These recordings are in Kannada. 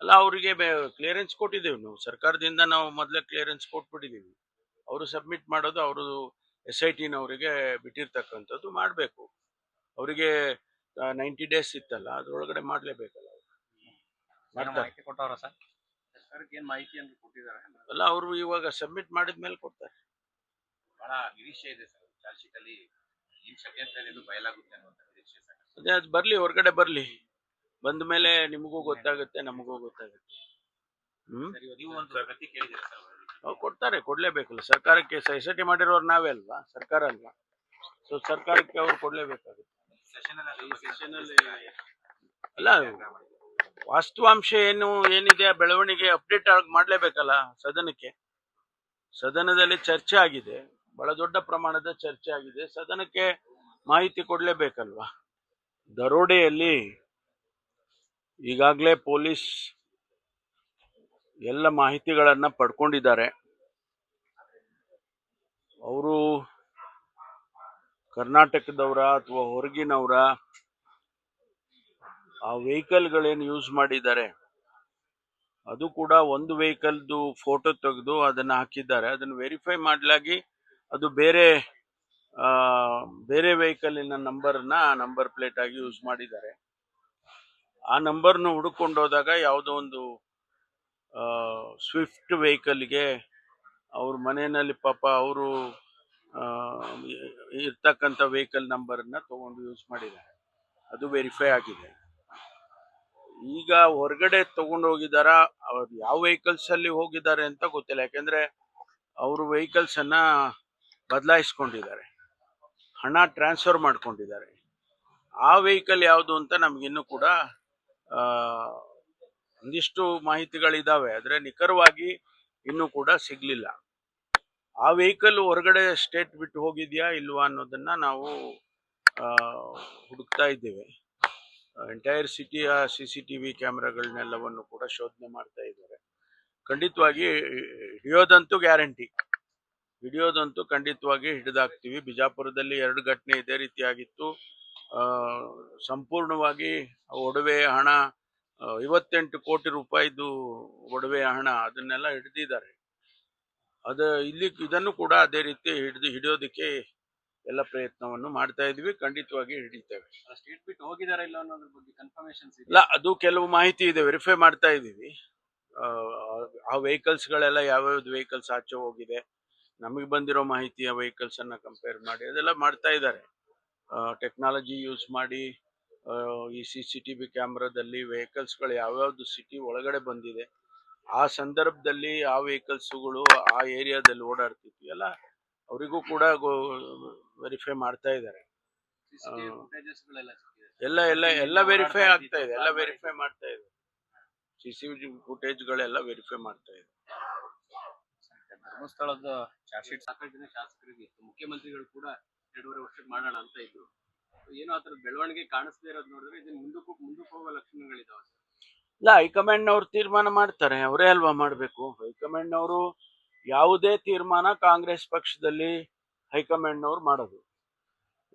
ಅಲ್ಲ ಅವರಿಗೆ ಕ್ಲಿಯರೆನ್ಸ್ ಕೊಟ್ಟಿದ್ದೇವೆ ನಾವು. ಸರ್ಕಾರದಿಂದ ನಾವು ಮೊದಲೇ ಕ್ಲಿಯರೆನ್ಸ್ ಕೊಟ್ಬಿಟ್ಟಿದ್ದೀವಿ. ಅವರು ಸಬ್ಮಿಟ್ ಮಾಡೋದು ಅವರು ಎಸ್ ಐ ಟಿನವರಿಗೆ ಬಿಟ್ಟಿರ್ತಕ್ಕಂಥದ್ದು ಮಾಡಬೇಕು. ಅವರಿಗೆ ನೈಂಟಿ ಡೇಸ್ ಇತ್ತಲ್ಲ ಅದರೊಳಗಡೆ ಮಾಡಲೇಬೇಕಲ್ಲ ಏನೋ ಮಾಡ್ತಾರೆ. ಮಾಹಿತಿ ಕೊಟ್ಟವ್ರ ಸರ್? ಸರ್ಕಾರಕ್ಕೆ ಏನ್ ಮಾಹಿತಿಯನ್ನು ಕೊಟ್ಟಿದ್ದಾರೆ? ಅಲ್ಲ ಅವರು ಇವಾಗ ಸಬ್ಮಿಟ್ ಮಾಡಿದ ಮೇಲೆ ಕೊಡ್ತಾರೆ. ಅದೇ ಅದು ಬರಲಿ ಹೊರಗಡೆ ಬರಲಿ. ಬಂದ ಮೇಲೆ ನಿಮಗೂ ಗೊತ್ತಾಗುತ್ತೆ ನಮಗೂ ಗೊತ್ತಾಗುತ್ತೆ. ಹ್ಮ್? ನೀವು ಒಂದು ಪ್ರತಿ ಕೇಳಿದ್ದೀರಾ ಸರ್ ಅವ್ರು? ಕೊಡ್ತಾರೆ ಕೊಡ್ಲೇಬೇಕಲ್ಲ. ಸರ್ಕಾರಕ್ಕೆ ಎಸ್ ಐ ಟಿ ಮಾಡಿರೋರು ನಾವೇ ಅಲ್ವಾ? ಸರ್ಕಾರ ಅಲ್ವಾ ಸೊ ಸರ್ಕಾರಕ್ಕೆ ಅವ್ರು ಕೊಡ್ಲೇಬೇಕಾಗುತ್ತೆ. ಅಲ್ಲಿ ಅಲ್ಲ ವಾಸ್ತವಾಂಶ ಏನು ಏನಿದೆ ಬೆಳವಣಿಗೆ ಅಪ್ಡೇಟ್ ಮಾಡಲೇಬೇಕಲ್ಲ ಸದನಕ್ಕೆ? ಸದನದಲ್ಲಿ ಚರ್ಚೆ ಆಗಿದೆ ಬಹಳ ದೊಡ್ಡ ಪ್ರಮಾಣದ ಚರ್ಚೆ ಆಗಿದೆ. ಸದನಕ್ಕೆ ಮಾಹಿತಿ ಕೊಡ್ಲೇಬೇಕಲ್ವಾ? ದರೋಡೆಯಲ್ಲಿ ಈಗಾಗಲೇ ಪೊಲೀಸ್ ಎಲ್ಲ ಮಾಹಿತಿಗಳನ್ನು ಪಡ್ಕೊಂಡಿದ್ದಾರೆ. ಅವರು ಕರ್ನಾಟಕದವರ ಅಥವಾ ಹೊರಗಿನವರ ಆ ವೆಹಿಕಲ್ಗಳೇನು ಯೂಸ್ ಮಾಡಿದ್ದಾರೆ. ಅದು ಕೂಡ ಒಂದು ವೆಹಿಕಲ್ದು ಫೋಟೋ ತೆಗೆದು ಅದನ್ನು ಹಾಕಿದ್ದಾರೆ. ಅದನ್ನು ವೆರಿಫೈ ಮಾಡಲಾಗಿ ಅದು ಬೇರೆ ಬೇರೆ ವೆಹಿಕಲಿನ ನಂಬರ್ನ ನಂಬರ್ ಪ್ಲೇಟ್ ಆಗಿ ಯೂಸ್ ಮಾಡಿದ್ದಾರೆ. ಆ ನಂಬರ್ನ ಹುಡುಕೊಂಡು ಹೋದಾಗ ಯಾವುದೋ ಒಂದು ಸ್ವಿಫ್ಟ್ ವೆಹಿಕಲ್ಗೆ ಅವ್ರ ಮನೆಯಲ್ಲಿ ಪಾಪ ಅವರು ಇರ್ತಕ್ಕಂಥ ವೆಹಿಕಲ್ ನಂಬರನ್ನು ತೊಗೊಂಡು ಯೂಸ್ ಮಾಡಿದ್ದಾರೆ. ಅದು ವೆರಿಫೈ ಆಗಿದೆ. ಈಗ ಹೊರಗಡೆ ತಗೊಂಡು ಹೋಗಿದಾರ ಅವ್ರು ಯಾವ ವೆಹಿಕಲ್ಸ್ ಅಲ್ಲಿ ಹೋಗಿದ್ದಾರೆ ಅಂತ ಗೊತ್ತಿಲ್ಲ. ಯಾಕೆಂದ್ರೆ ಅವರು ವೆಹಿಕಲ್ಸ್ ಅನ್ನ ಬದಲಾಯಿಸ್ಕೊಂಡಿದ್ದಾರೆ. ಹಣ ಟ್ರಾನ್ಸ್ಫರ್ ಮಾಡ್ಕೊಂಡಿದ್ದಾರೆ. ಆ ವೆಹಿಕಲ್ ಯಾವುದು ಅಂತ ನಮ್ಗಿನ್ನೂ ಕೂಡ ಒಂದಿಷ್ಟು ಮಾಹಿತಿಗಳಿದ್ದಾವೆ ಆದರೆ ನಿಖರವಾಗಿ ಇನ್ನೂ ಕೂಡ ಸಿಗ್ಲಿಲ್ಲ. ಆ ವೆಹಿಕಲ್ ಹೊರಗಡೆ ಸ್ಟೇಟ್ ಬಿಟ್ಟು ಹೋಗಿದ್ಯಾ ಇಲ್ವಾ ಅನ್ನೋದನ್ನ ನಾವು ಹುಡುಕ್ತಾ ಇದ್ದೇವೆ. ಎಂಟೈರ್ ಸಿಟಿಯ ಸಿ ಸಿ ಟಿ ವಿ ಕ್ಯಾಮ್ರಾಗಳನ್ನೆಲ್ಲವನ್ನು ಕೂಡ ಶೋಧನೆ ಮಾಡ್ತಾ ಇದ್ದಾರೆ. ಖಂಡಿತವಾಗಿ ಹಿಡಿಯೋದಂತೂ ಗ್ಯಾರಂಟಿ. ಹಿಡಿಯೋದಂತೂ ಖಂಡಿತವಾಗಿ ಹಿಡಿದಾಕ್ತೀವಿ. ಬಿಜಾಪುರದಲ್ಲಿ ಎರಡು ಘಟನೆ ಇದೇ ರೀತಿಯಾಗಿತ್ತು. ಸಂಪೂರ್ಣವಾಗಿ ಆ ಒಡವೆ ಹಣ ಆ, ಐವತ್ತೆಂಟು ಕೋಟಿ ರೂಪಾಯಿದು ಒಡವೆ ಹಣ ಅದನ್ನೆಲ್ಲ ಹಿಡಿದಿದ್ದಾರೆ. ಅದು ಇಲ್ಲಿ ಇದನ್ನು ಕೂಡ ಅದೇ ರೀತಿ ಹಿಡಿದು ಹಿಡಿಯೋದಕ್ಕೆ ಎಲ್ಲ ಪ್ರಯತ್ನವನ್ನು ಮಾಡ್ತಾ ಇದ್ವಿ ಖಂಡಿತವಾಗಿ ಹಿಡಿತೇವೆ. ಸ್ಟೇಟ್ ಬಿಟ್ಟು ಹೋಗಿದಾರ ಇಲ್ಲ ಅನ್ನೋದ್ರ ಬಗ್ಗೆ ಕನ್ಫರ್ಮೇಶನ್ ಇಲ್ಲ ಅದು ಕೆಲವು ಮಾಹಿತಿ ಇದೆ ವೆರಿಫೈ ಮಾಡ್ತಾ ಇದ್ದೀವಿ. ಆ, ಆ ವೆಹಿಕಲ್ಸ್ಗಳೆಲ್ಲ ಯಾವ್ಯಾವ್ದು ವೆಹಿಕಲ್ಸ್ ಆಚೆ ಹೋಗಿದೆ ನಮಗೆ ಬಂದಿರೋ ಮಾಹಿತಿಯ ವೆಹಿಕಲ್ಸ್ ಅನ್ನ ಕಂಪೇರ್ ಮಾಡಿ ಅದೆಲ್ಲ ಮಾಡ್ತಾ ಇದ್ದಾರೆ. ಟೆಕ್ನಾಲಜಿ ಯೂಸ್ ಮಾಡಿ ಆ, ಈ ಸಿ ಸಿ ಟಿ ವಿ ಕ್ಯಾಮ್ರಾದಲ್ಲಿ ವೆಹಿಕಲ್ಸ್ಗಳು ಯಾವ್ಯಾವ್ದು ಸಿಟಿ ಒಳಗಡೆ ಬಂದಿದೆ ಆ ಸಂದರ್ಭದಲ್ಲಿ ಆ ವೆಹಿಕಲ್ಸ್ಗಳು ಆ ಏರಿಯಾದಲ್ಲಿ ಓಡಾಡ್ತಿತ್ತು ಎಲ್ಲ ಅವರಿಗೂ ಕೂಡ ವೆರಿಫೈ ಮಾಡ್ತಾ ಇದ್ದಾರೆ. ಎಲ್ಲ ಎಲ್ಲ ಎಲ್ಲ ವೆರಿಫೈ ಆಗ್ತಾ ಇದೆ ಎಲ್ಲ ವೆರಿಫೈ ಮಾಡ್ತಾ ಇದೆ. ಸಿ ಸಿ ಫುಟೇಜ್ಗಳೆಲ್ಲ ವೆರಿಫೈ ಮಾಡ್ತಾ ಇದೆ. ಧರ್ಮಸ್ಥಳದ ಚಾರ್ಜ್ ಶೀಟ್ ಸಾಕಷ್ಟು ಜನ ಶಾಸಕರಿಗೆ ಮುಖ್ಯಮಂತ್ರಿಗಳು ಕೂಡ ಎರಡೂವರೆ ವರ್ಷಕ್ಕೆ ಮಾಡೋಣ ಅಂತ ಇದ್ರು. ಏನೋ ಆತರ ಬೆಳವಣಿಗೆ ಕಾಣಿಸದೇ ಇರೋದು ನೋಡಿದ್ರೆ ಇದನ್ನ ಮುಂದಕ್ಕೂ ಮುಂದಕ್ಕೆ ಹೋಗೋ ಲಕ್ಷಣಗಳಿದಾವೆ ಇಲ್ಲ ಇಲ್ಲ ಹೈಕಮಾಂಡ್ನವ್ರು ತೀರ್ಮಾನ ಮಾಡ್ತಾರೆ ಅವರೇ ಅಲ್ವಾ ಮಾಡಬೇಕು? ಹೈಕಮಾಂಡ್ನವರು ಯಾವುದೇ ತೀರ್ಮಾನ ಕಾಂಗ್ರೆಸ್ ಪಕ್ಷದಲ್ಲಿ ಹೈಕಮಾಂಡ್ನವ್ರು ಮಾಡೋದು.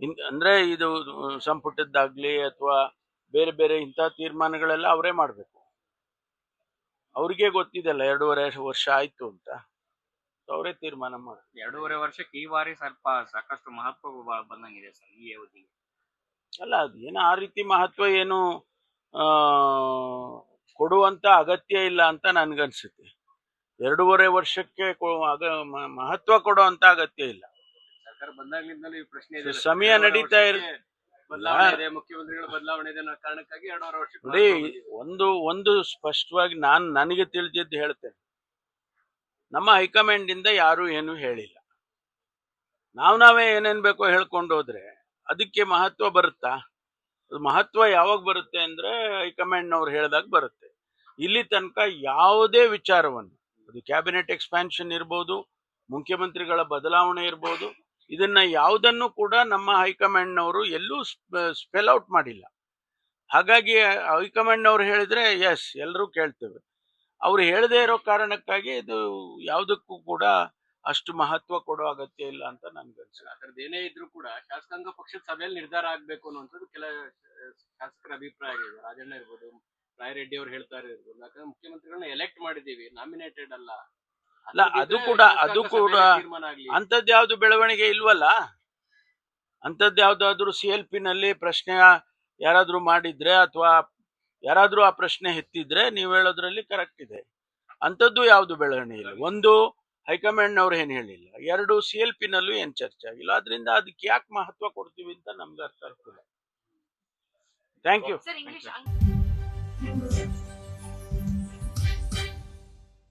ಇನ್ ಅಂದ್ರೆ ಇದು ಸಂಪುಟದ್ದಾಗ್ಲಿ ಅಥವಾ ಬೇರೆ ಬೇರೆ ಇಂಥ ತೀರ್ಮಾನಗಳೆಲ್ಲ ಅವರೇ ಮಾಡಬೇಕು. ಅವ್ರಿಗೆ ಗೊತ್ತಿದೆಲ್ಲ ಎರಡೂವರೆ ವರ್ಷ ಆಯ್ತು ಅಂತ. ಅವರೇ ತೀರ್ಮಾನ ಮಾಡ್ತಾರೆ ಎರಡೂವರೆ ವರ್ಷಕ್ಕೆ ಈ ಬಾರಿ ಸ್ವಲ್ಪ ಸಾಕಷ್ಟು ಮಹತ್ವ ಬಂದಂಗಿದೆ ಸರ್ ಈ ಅವಧಿಗೆ. ಅಲ್ಲ ಅದು ಏನು ಆ ರೀತಿ ಮಹತ್ವ ಏನು ಕೊಡುವಂತ ಅಗತ್ಯ ಇಲ್ಲ ಅಂತ ನನ್ಗನ್ಸುತ್ತೆ. ಎರಡೂವರೆ ವರ್ಷಕ್ಕೆ ಮಹತ್ವ ಕೊಡುವಂತ ಅಗತ್ಯ ಇಲ್ಲ. ಸರ್ಕಾರ ಬಂದಾಗ್ಲಿಂದಲೂ ಈ ಪ್ರಶ್ನೆ ಸಮಯ ನಡೀತಾ ಬದಲಾವಣೆ ಇದೆ ಮುಖ್ಯಮಂತ್ರಿಗಳ ಬದಲಾವಣೆ ಇದೆ ಅನ್ನೋ ಕಾರಣಕ್ಕಾಗಿ ಎರಡೂವರೆ ವರ್ಷ ನೋಡಿ. ಒಂದು ಒಂದು ಸ್ಪಷ್ಟವಾಗಿ ನಾನು ನನಗೆ ತಿಳಿದಿದ್ದು ಹೇಳ್ತೇನೆ. ನಮ್ಮ ಹೈಕಮಾಂಡ್ ಇಂದ ಯಾರು ಏನು ಹೇಳಿಲ್ಲ. ನಾವ್ ನಾವೇ ಏನೇನ್ ಬೇಕೋ ಹೇಳ್ಕೊಂಡು ಹೋದ್ರೆ ಅದಕ್ಕೆ ಮಹತ್ವ ಬರುತ್ತಾ? ಅದು ಮಹತ್ವ ಯಾವಾಗ ಬರುತ್ತೆ ಅಂದ್ರೆ ಹೈಕಮಾಂಡ್ನವ್ರು ಹೇಳಿದಾಗ ಬರುತ್ತೆ. ಇಲ್ಲಿ ತನಕ ಯಾವುದೇ ವಿಚಾರವನ್ನು, ಅದು ಕ್ಯಾಬಿನೆಟ್ ಎಕ್ಸ್ಪ್ಯಾನ್ಷನ್ ಇರ್ಬೋದು, ಮುಖ್ಯಮಂತ್ರಿಗಳ ಬದಲಾವಣೆ ಇರ್ಬೋದು, ಇದನ್ನ ಯಾವುದನ್ನು ಕೂಡ ನಮ್ಮ ಹೈಕಮಾಂಡ್ನವರು ಎಲ್ಲೂ ಸ್ಪೆಲ್ ಔಟ್ ಮಾಡಿಲ್ಲ. ಹಾಗಾಗಿ ಹೈಕಮಾಂಡ್ನವ್ರು ಹೇಳಿದ್ರೆ ಎಸ್ ಎಲ್ಲರೂ ಕೇಳ್ತೇವೆ. ಅವ್ರು ಹೇಳದೇ ಇರೋ ಕಾರಣಕ್ಕಾಗಿ ಇದು ಯಾವುದಕ್ಕೂ ಕೂಡ ಅಷ್ಟು ಮಹತ್ವ ಕೊಡೋ ಅಗತ್ಯ ಇಲ್ಲ ಅಂತ ನನ್ಗನ್ಸುತ್ತೆ ಆ ಥರದ್ದು ಏನೇ ಇದ್ರೂ ಕೂಡ ಶಾಸಕಾಂಗ ಪಕ್ಷದ ಸಭೆಯಲ್ಲಿ ನಿರ್ಧಾರ ಆಗ್ಬೇಕು ಅನ್ನುವಂಥದ್ದು ಕೆಲ ಶಾಸಕರ ಅಭಿಪ್ರಾಯ ಇದೆ. ರಾಜಣ್ಣ ಇರ್ಬೋದು ರಾಯರೆಡ್ಡಿ ಅವ್ರು ಹೇಳ್ತಾ ಇರ್ಬೋದು ಯಾಕಂದ್ರೆ ಮುಖ್ಯಮಂತ್ರಿಗಳನ್ನ ಎಲೆಕ್ಟ್ ಮಾಡಿದೀವಿ ನಾಮಿನೇಟೆಡ್ ಅಲ್ಲ. ಅಲ್ಲ, ಅದು ಕೂಡ- ಅದು ಕೂಡ- ಅಂತದ್ ಯಾವ್ದು ಬೆಳವಣಿಗೆ ಇಲ್ವಲ್ಲ? ಅಂತದ್ ಯಾವ್ದಾದ್ರು ಸಿ ಎಲ್ ಪಿ ನಲ್ಲಿ ಪ್ರಶ್ನೆ ಯಾರಾದ್ರೂ ಮಾಡಿದ್ರೆ ಅಥವಾ ಯಾರಾದ್ರೂ ಆ ಪ್ರಶ್ನೆ ಎತ್ತಿದ್ರೆ ನೀವು ಹೇಳೋದ್ರಲ್ಲಿ ಕರೆಕ್ಟ್ ಇದೆ. ಅಂಥದ್ದು ಯಾವ್ದು ಬೆಳವಣಿಗೆ ಇಲ್ಲ. ಒಂದು ಹೈಕಮಾಂಡ್ ಏನು ಏನ್ ಹೇಳಿಲ್ಲ. ಎರಡು ಸಿ ಎಲ್ ಪಿ ಏನು ಏನ್ ಚರ್ಚೆ ಆಗಿಲ್ಲ. ಅದರಿಂದ ಅದಕ್ಕೆ ಯಾಕೆ ಮಹತ್ವ ಕೊಡ್ತೀವಿ ಅಂತ ನಮ್ಗೆ ಅರ್ಥ ಆಗ್ತಿಲ್ಲ. Thank you.